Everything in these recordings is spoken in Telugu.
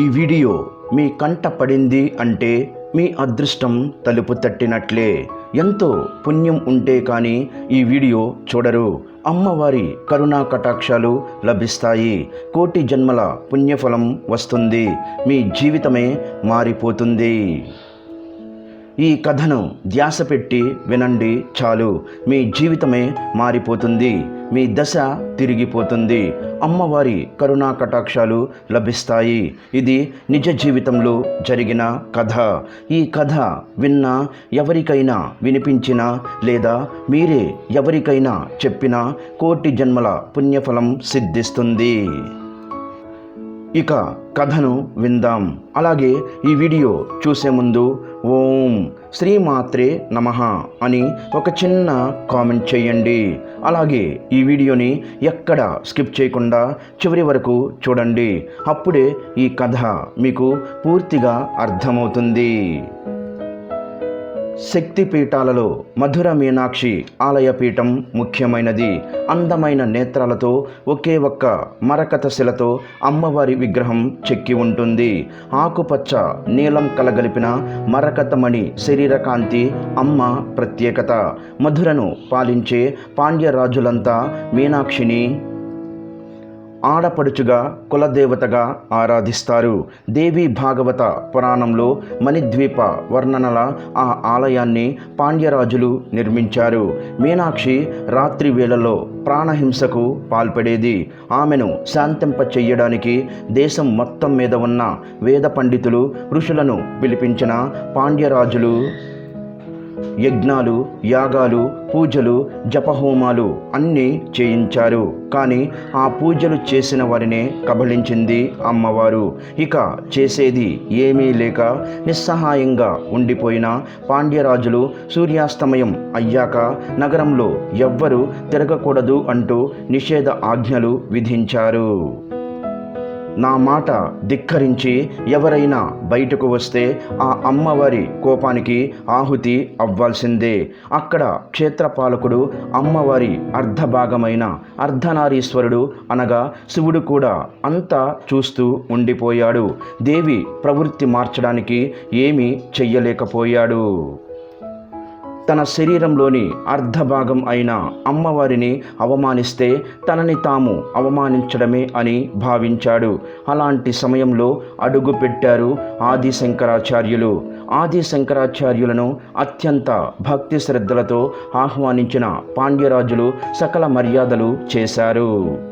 ఈ వీడియో మీ కంట పడింది అంటే మీ అదృష్టం తలుపు తట్టినట్లే. ఎంతో పుణ్యం ఉంటే కానీ ఈ వీడియో చూడరు. అమ్మవారి కరుణా కటాక్షాలు లభిస్తాయి. కోటి జన్మల పుణ్యఫలం వస్తుంది. మీ జీవితమే మారిపోతుంది. ఈ కథను ధ్యాస పెట్టి వినండి చాలు. మీ జీవితమే మారిపోతుంది. మీ దశ తిరిగిపోతుంది. అమ్మవారి కరుణా కటాక్షాలు లభిస్తాయి. ఇది నిజ జీవితంలో జరిగిన కథ. ఈ కథ విన్నా ఎవరికైనా వినిపించినా లేదా మీరే ఎవరికైనా చెప్పినా కోటి జన్మల పుణ్యఫలం సిద్ధిస్తుంది. ఇక కథను విందాం. అలాగే ఈ వీడియో చూసే ముందు ఓం శ్రీమాత్రే నమ అని ఒక చిన్న కామెంట్ చేయండి. అలాగే ఈ వీడియోని ఎక్కడ స్కిప్ చేయకుండా చివరి వరకు చూడండి. అప్పుడే ఈ కథ మీకు పూర్తిగా అర్థమవుతుంది. శక్తి పీఠాలలో మధుర మీనాక్షి ఆలయ పీఠం ముఖ్యమైనది. అందమైన నేత్రాలతో ఒకే ఒక్క మరకత శిలతో అమ్మవారి విగ్రహం చెక్కి ఉంటుంది. ఆకుపచ్చ నీలం కలగలిపిన మరకతమణి శరీరకాంతి అమ్మ ప్రత్యేకత. మధురను పాలించే పాండ్యరాజులంతా మీనాక్షిని ఆడపడుచుగా కులదేవతగా ఆరాధిస్తారు. దేవి భాగవత పురాణంలో మణిద్వీప వర్ణనల ఆ ఆలయాన్ని పాండ్యరాజులు నిర్మించారు. మీనాక్షి రాత్రి వేళలో ప్రాణహింసకు పాల్పడేది. ఆమెను శాంతింప చెయ్యడానికి దేశం మొత్తం మీద ఉన్న వేద పండితులు ఋషులను పిలిపించిన పాండ్యరాజులు యజ్ఞాలు యాగాలు పూజలు జపహోమాలు అన్నీ చేయించారు. కానీ ఆ పూజలు చేసిన వారినే కబళించింది అమ్మవారు. ఇక చేసేది ఏమీ లేక నిస్సహాయంగా ఉండిపోయిన పాండ్యరాజులు సూర్యాస్తమయం అయ్యాక నగరంలో ఎవ్వరూ తిరగకూడదు అంటూ నిషేధ ఆజ్ఞలు విధించారు. నా మాట ధిక్కరించి ఎవరైనా బయటకు వస్తే ఆ అమ్మవారి కోపానికి ఆహుతి అవ్వాల్సిందే. అక్కడ క్షేత్రపాలకుడు అమ్మవారి అర్ధభాగమైన అర్ధనారీశ్వరుడు అనగా శివుడు కూడా అంతా చూస్తూ ఉండిపోయాడు. దేవి ప్రవృత్తి మార్చడానికి ఏమీ చెయ్యలేకపోయాడు. తన శరీరంలోని అర్ధభాగం అయిన అమ్మవారిని అవమానిస్తే తనని తాము అవమానించడమే అని భావించాడు. అలాంటి సమయంలో అడుగు పెట్టారు ఆది శంకరాచార్యులు ఆది శంకరాచార్యులను అత్యంత భక్తి శ్రద్ధలతో ఆహ్వానించిన పాండ్యరాజులు సకల మర్యాదలు చేశారు.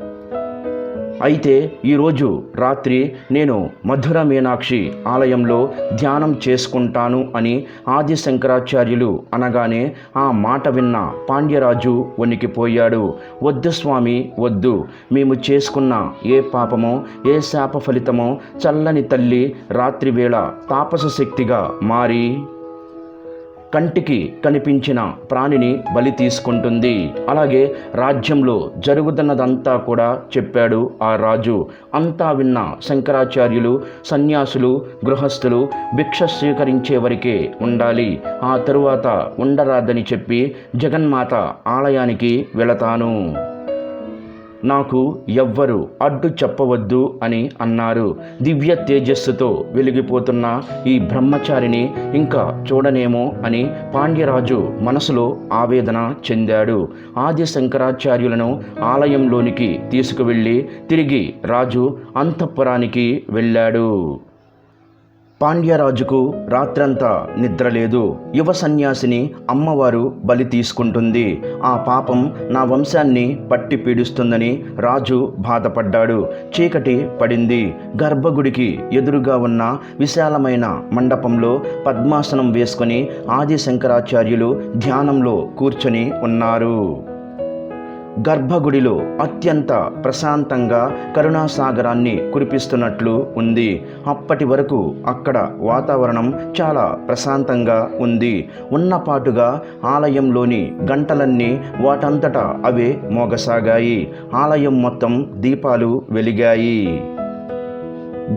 అయితే ఈరోజు రాత్రి నేను మధుర మీనాక్షి ఆలయంలో ధ్యానం చేసుకుంటాను అని ఆది శంకరాచార్యులు అనగానే ఆ మాట విన్న పాండ్యరాజు వణికిపోయాడు. వద్దు స్వామి వద్దు. మేము చేసుకున్న ఏ పాపమో ఏ శాప ఫలితమో చల్లని తల్లి రాత్రివేళ తాపస శక్తిగా మారి కంటికి కనిపించిన ప్రాణిని బలి తీసుకుంటుంది. అలాగే రాజ్యంలో జరుగుతున్నదంతా కూడా చెప్పాడు ఆ రాజు. అంతా విన్న శంకరాచార్యులు సన్యాసులు గృహస్థులు భిక్ష స్వీకరించే వరకే ఉండాలి. ఆ తరువాత ఉండరాదని చెప్పి జగన్మాత ఆలయానికి వెళతాను. నాకు ఎవ్వరు అడ్డు చెప్పవద్దు అని అన్నారు. దివ్య తేజస్సుతో వెలిగిపోతున్న ఈ బ్రహ్మచారిని ఇంకా చూడనేమో అని పాండ్యరాజు మనసులో ఆవేదన చెందాడు. ఆది శంకరాచార్యులను ఆలయంలోనికి తీసుకువెళ్ళి తిరిగి రాజు అంతఃపురానికి వెళ్ళాడు. పాండ్యరాజుకు రాత్రంతా నిద్రలేదు. యువ సన్యాసిని అమ్మవారు బలి తీసుకుంటుంది. ఆ పాపం నా వంశాన్ని పట్టి పీడిస్తుందని రాజు బాధపడ్డాడు. చీకటి పడింది. గర్భగుడికి ఎదురుగా ఉన్న విశాలమైన మండపంలో పద్మాసనం వేసుకొని ఆది శంకరాచార్యులు ధ్యానంలో కూర్చొని ఉన్నారు. గర్భగుడిలో అత్యంత ప్రశాంతంగా కరుణాసాగరాన్ని కురిపిస్తున్నట్లు ఉంది. అప్పటి వరకు అక్కడ వాతావరణం చాలా ప్రశాంతంగా ఉంది. ఉన్నపాటుగా ఆలయంలోని గంటలన్నీ వాటంతటా అవే మోగసాగాయి. ఆలయం మొత్తం దీపాలు వెలిగాయి.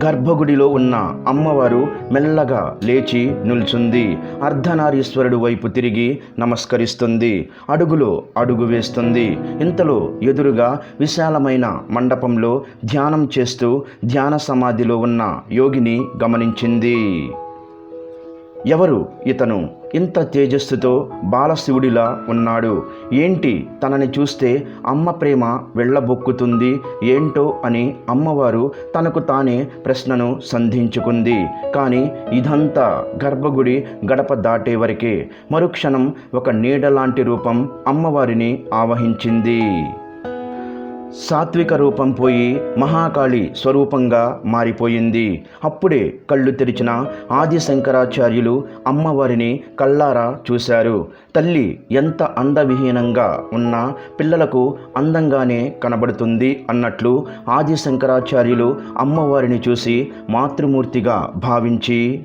గర్భగుడిలో ఉన్న అమ్మవారు మెల్లగా లేచి నిల్చుంది. అర్ధనారీశ్వరుడు వైపు తిరిగి నమస్కరిస్తుంది. అడుగులో అడుగు వేస్తుంది. ఇంతలో ఎదురుగా విశాలమైన మండపంలో ధ్యానం చేస్తూ ధ్యాన సమాధిలో ఉన్న యోగిని గమనించింది. ఎవరు ఇతను? ఇంత తేజస్సుతో బాలశివుడిలా ఉన్నాడు. ఏంటి తనని చూస్తే అమ్మ ప్రేమ వెళ్ళబొక్కుతుంది? ఏంటో అని అమ్మవారు తనకు తానే ప్రశ్నను సంధించుకుంది. కానీ ఇదంతా గర్భగుడి గడప దాటే వరకే. మరుక్షణం ఒక నీడలాంటి రూపం అమ్మవారిని ఆవహించింది. సాత్విక రూపం పోయి మహాకాళి స్వరూపంగా మారిపోయింది. అప్పుడే కళ్ళు తెరిచిన ఆది శంకరాచార్యులు అమ్మవారిని కళ్ళారా చూశారు. తల్లి ఎంత అందవిహీనంగా ఉన్నా పిల్లలకు అందంగానే కనబడుతుంది అన్నట్లు ఆది శంకరాచార్యులు అమ్మవారిని చూసి మాతృమూర్తిగా భావించి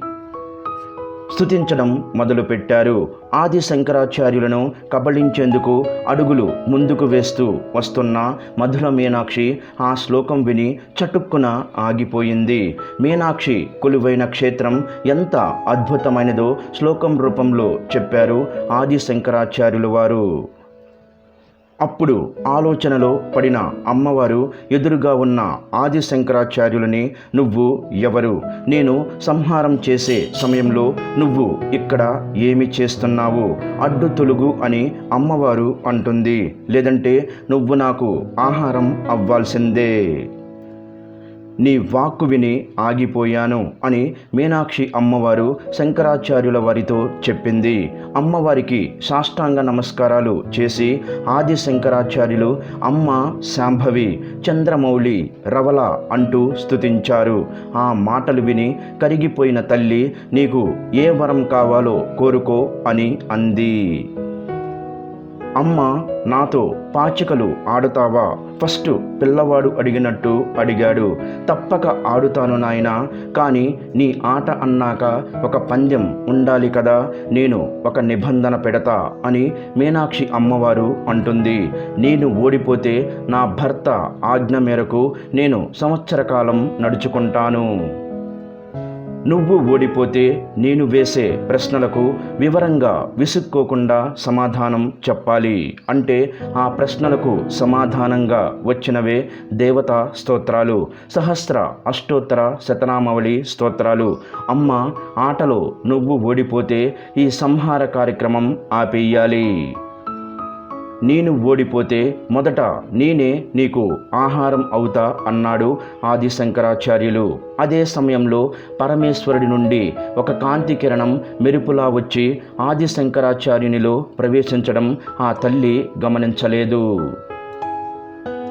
స్థుతించడం మొదలుపెట్టారు. ఆది శంకరాచార్యులను కబళించేందుకు అడుగులు ముందుకు వేస్తూ వస్తున్న మధుర మీనాక్షి ఆ శ్లోకం విని చటుక్కున ఆగిపోయింది. మీనాక్షి కొలువైన క్షేత్రం ఎంత అద్భుతమైనదో శ్లోకం రూపంలో చెప్పారు ఆది శంకరాచార్యులు వారు. అప్పుడు ఆలోచనలో పడిన అమ్మవారు ఎదురుగా ఉన్న ఆది శంకరాచార్యులని నువ్వు ఎవరు? నేను సంహారం చేసే సమయంలో నువ్వు ఇక్కడ ఏమి చేస్తున్నావు? అడ్డు తొలుగు అని అమ్మవారు అంటుంది. లేదంటే నువ్వు నాకు ఆహారం అవ్వాల్సిందే. నీ వాక్కు విని ఆగిపోయాను అని మీనాక్షి అమ్మవారు శంకరాచార్యుల వారితో చెప్పింది. అమ్మవారికి సాష్టాంగ నమస్కారాలు చేసి ఆది శంకరాచార్యులు అమ్మ శాంభవి చంద్రమౌళి రవల అంటూ స్తుతించారు. ఆ మాటలు విని కరిగిపోయిన తల్లి నీకు ఏ వరం కావాలో కోరుకో అని అంది. అమ్మ నాతో పాచికలు ఆడుతావా? ఫస్ట్ పిల్లవాడు అడిగినట్టు అడిగాడు. తప్పక ఆడుతాను నాయనా కానీ నీ ఆట అన్నాక ఒక పందెం ఉండాలి కదా నేను ఒక నిబంధన పెడతా అని మీనాక్షి అమ్మవారు అంటుంది. నేను ఓడిపోతే నా భర్త ఆజ్ఞ మేరకు నేను సంవత్సర కాలం నడుచుకుంటాను. నువ్వు ఓడిపోతే నేను వేసే ప్రశ్నలకు వివరంగా విసుక్కోకుండా సమాధానం చెప్పాలి. అంటే ఆ ప్రశ్నలకు సమాధానంగా వచ్చినవే దేవతా స్తోత్రాలు సహస్ర అష్టోత్తర శతనామవళి స్తోత్రాలు. అమ్మ ఆటలో నువ్వు ఓడిపోతే ఈ సంహార కార్యక్రమం ఆపేయాలి. నేను ఓడిపోతే మొదట నేనే నీకు ఆహారం అవుతా అన్నాడు ఆది శంకరాచార్యులు అదే సమయంలో పరమేశ్వరుడి నుండి ఒక కాంతి కిరణం మెరుపులా వచ్చి ఆది శంకరాచార్యునిలో ప్రవేశించడం ఆ తల్లి గమనించలేదు.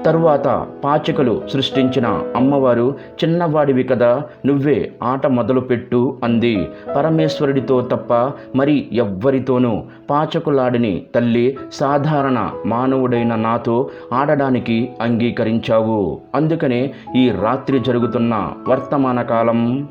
తరువాత పాచికలు సృష్టించిన అమ్మవారు చిన్నవాడివి కదా నువ్వే ఆట మొదలుపెట్టు అంది. పరమేశ్వరుడితో తప్ప మరి ఎవ్వరితోనూ పాచకులాడిని తల్లి సాధారణ మానవుడైన నాతో ఆడడానికి అంగీకరించావు. అందుకనే ఈ రాత్రి జరుగుతున్న వర్తమాన కాలం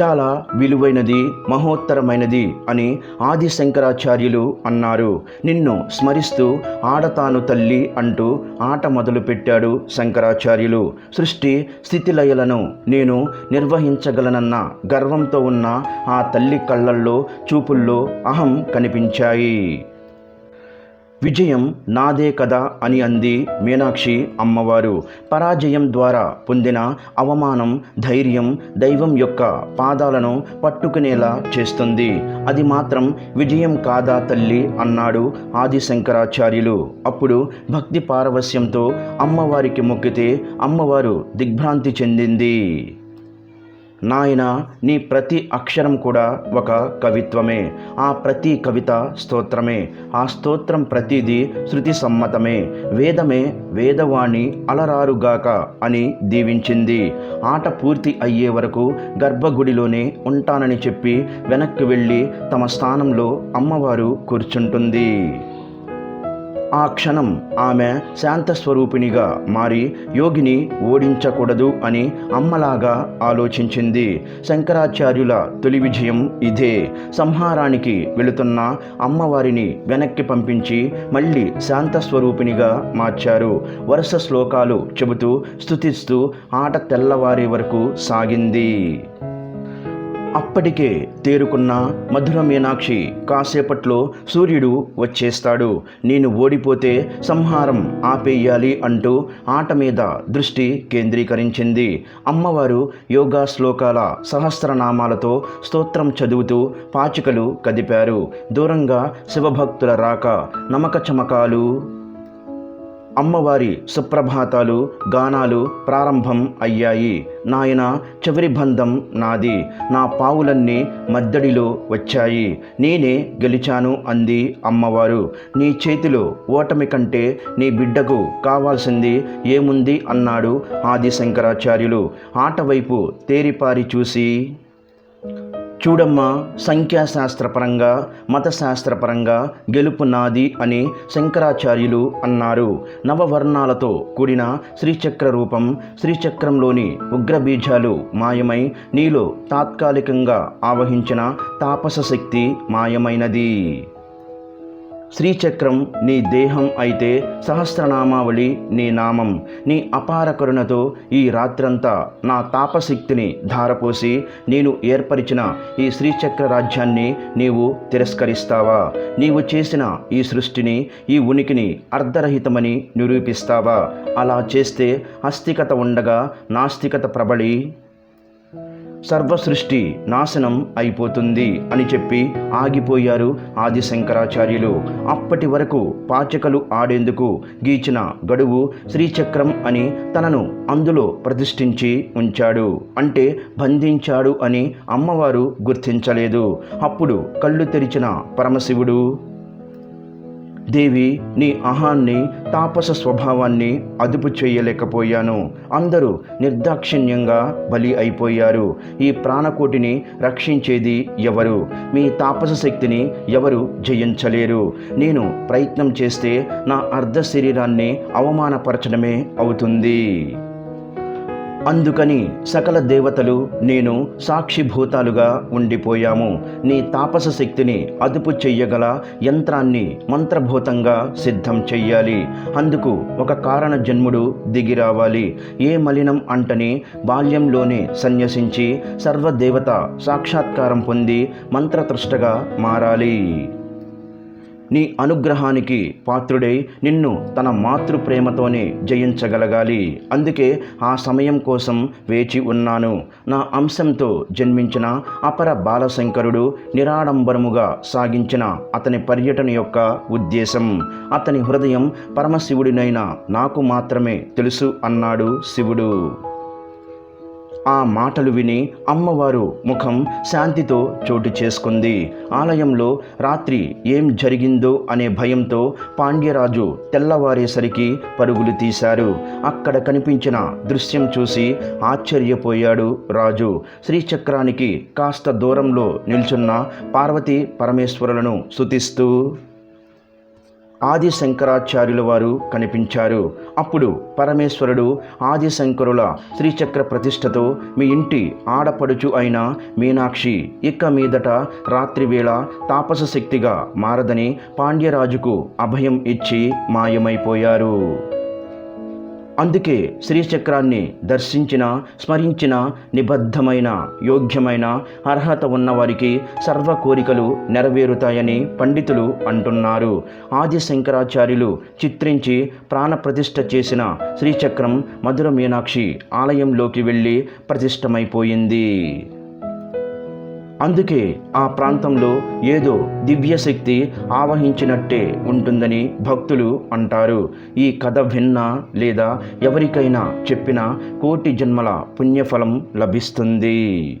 చాలా విలువైనది మహోత్తరమైనది అని ఆది శంకరాచార్యులు అన్నారు. నిన్ను స్మరిస్తూ ఆడతాను తల్లి అంటూ ఆట మొదలుపెట్టాడు శంకరాచార్యులు. సృష్టి స్థితిలయలను నేను నిర్వహించగలనన్న గర్వంతో ఉన్న ఆ తల్లి కళ్ళల్లో చూపుల్లో అహం కనిపించాయి. విజయం నాదే కదా అని అంది మీనాక్షి అమ్మవారు. పరాజయం ద్వారా పొందిన అవమానం ధైర్యం దైవం యొక్క పాదాలను పట్టుకునేలా చేస్తుంది. అది మాత్రం విజయం కాదా తల్లి అన్నాడు ఆది శంకరాచార్యులు అప్పుడు భక్తి పారవస్యంతో అమ్మవారికి మొక్కితే అమ్మవారు దిగ్భ్రాంతి చెందింది. నాయన నీ ప్రతి అక్షరం కూడా ఒక కవిత్వమే. ఆ ప్రతి కవిత స్తోత్రమే. ఆ స్తోత్రం ప్రతిదీ శృతి సమ్మతమే. వేదమే వేదవాణి అలరారుగాక అని దీవించింది. ఆట పూర్తి అయ్యే వరకు గర్భగుడిలోనే ఉంటానని చెప్పి వెనక్కి వెళ్ళి తమ స్థానంలో అమ్మవారు కూర్చుంటుంది. ఆ క్షణం ఆమె శాంతస్వరూపిణిగా మారి యోగిని ఓడించకూడదు అని అమ్మలాగా ఆలోచించింది. శంకరాచార్యుల తొలి విజయం ఇదే. సంహారానికి వెళుతున్న అమ్మవారిని వెనక్కి పంపించి మళ్ళీ శాంతస్వరూపిణిగా మార్చారు. వరుస శ్లోకాలు చెబుతూ స్థుతిస్తూ ఆట తెల్లవారే వరకు సాగింది. అప్పటికే తేరుకున్న మధుర మీనాక్షి కాసేపట్లో సూర్యుడు వచ్చేస్తాడు. నేను ఓడిపోతే సంహారం ఆపేయాలి అంటూ ఆట మీద దృష్టి కేంద్రీకరించింది. అమ్మవారు యోగా శ్లోకాల సహస్రనామాలతో స్తోత్రం చదువుతూ పాచికలు కదిపారు. దూరంగా శివభక్తుల రాక నమక చమకాలు అమ్మవారి సుప్రభాతాలు గానాలు ప్రారంభం అయ్యాయి. నాయన చివరి బంధం నాది. నా పావులన్నీ మద్దడిలో వచ్చాయి. నేనే గెలిచాను అంది అమ్మవారు. నీ చేతిలో ఓటమి కంటే నీ బిడ్డకు కావాల్సింది ఏముంది అన్నాడు ఆది శంకరాచార్యులు ఆటవైపు తేరిపారి చూసి చూడమ్మా సంఖ్యాశాస్త్రపరంగా మతశాస్త్రపరంగా గెలుపు నాది అని శంకరాచార్యులు అన్నారు. నవవర్ణాలతో కూడిన శ్రీచక్ర రూపం శ్రీచక్రంలోని ఉగ్రబీజాలు మాయమై నీలో తాత్కాలికంగా ఆవహించిన తాపస శక్తి మాయమైనది. శ్రీచక్రం నీ దేహం అయితే సహస్రనామావళి నీ నామం. నీ అపార కరుణతో ఈ రాత్రంతా నా తాపశక్తిని ధారపోసి నేను ఏర్పరిచిన ఈ శ్రీచక్ర రాజ్యాన్ని నీవు తిరస్కరిస్తావా? నీవు చేసిన ఈ సృష్టిని ఈ ఉనికిని అర్ధరహితమని నిరూపిస్తావా? అలా చేస్తే అస్థికత ఉండగా నాస్తికత ప్రబలి సర్వసృష్టి నాశనం అయిపోతుంది అని చెప్పి ఆగిపోయారు ఆది శంకరాచార్యులు అప్పటి వరకు పాచికలు ఆడేందుకు గీచిన గడువు శ్రీచక్రం అని తనను అందులో ప్రతిష్ఠించి ఉంచాడు. అంటే బంధించాడు అని అమ్మవారు గుర్తించలేదు. అప్పుడు కళ్ళు తెరిచిన పరమశివుడు దేవి నీ అహాన్ని తాపస స్వభావాన్ని అదుపు చేయలేకపోయాను. అందరూ నిర్దాక్షిణ్యంగా బలి అయిపోయారు. ఈ ప్రాణకోటిని రక్షించేది ఎవరు? మీ తాపస శక్తిని ఎవరు జయించలేరు? నేను ప్రయత్నం చేస్తే నా అర్ధ శరీరాన్ని అవమానపరచడమే అవుతుంది. అందుకని సకల దేవతలు నేను సాక్షిభూతాలుగా ఉండిపోయాము. నీ తాపస శక్తిని అదుపు చెయ్యగల యంత్రాన్ని మంత్రభూతంగా సిద్ధం చెయ్యాలి. అందుకు ఒక కారణ జన్ముడు దిగి రావాలి. ఏ మలినం అంటని బాల్యంలోనే సన్యసించి సర్వదేవత సాక్షాత్కారం పొంది మంత్రతృష్టగా మారాలి. నీ అనుగ్రహానికి పాత్రుడై నిన్ను తన మాతృ ప్రేమతోనే జయించగలగాలి. అందుకే ఆ సమయం కోసం వేచి ఉన్నాను. నా అంశంతో జన్మించిన అపర బాలశంకరుడు నిరాడంబరముగా సాగించిన అతని పర్యటన యొక్క ఉద్దేశం అతని హృదయం పరమశివుడినైన నాకు మాత్రమే తెలుసు అన్నాడు శివుడు. ఆ మాటలు విని అమ్మవారు ముఖం శాంతితో చోటు చేసుకుంది. ఆలయంలో రాత్రి ఏం జరిగిందో అనే భయంతో పాండ్యరాజు తెల్లవారేసరికి పరుగులు తీశారు. అక్కడ కనిపించిన దృశ్యం చూసి ఆశ్చర్యపోయాడు రాజు. శ్రీచక్రానికి కాస్త దూరంలో నిల్చున్న పార్వతీ పరమేశ్వరులను స్తుతిస్తూ ఆది శంకరాచార్యుల వారు కనిపించారు. అప్పుడు పరమేశ్వరుడు ఆది శంకరుల శ్రీచక్ర ప్రతిష్టతో మీ ఇంటి ఆడపడుచు అయిన మీనాక్షి ఇక మీదట రాత్రివేళ తాపస శక్తిగా మారదని పాండ్యరాజుకు అభయం ఇచ్చి మాయమైపోయారు. అందుకే శ్రీచక్రాన్ని దర్శించిన స్మరించిన నిబద్ధమైన యోగ్యమైన అర్హత ఉన్నవారికి సర్వ కోరికలు నెరవేరుతాయని పండితులు అంటున్నారు. ఆది శంకరాచార్యులు చిత్రించి ప్రాణప్రతిష్ఠ చేసిన శ్రీచక్రం మధుర మీనాక్షి ఆలయంలోకి వెళ్ళి ప్రతిష్టమైపోయింది అందుకే ఆ ప్రాంతంలో ఏదో దివ్యశక్తి ఆవహించినట్టే ఉంటుందని భక్తులు అంటారు. ఈ కథ విన్నా లేదా ఎవరికైనా చెప్పినా కోటి జన్మల పుణ్యఫలం లభిస్తుంది.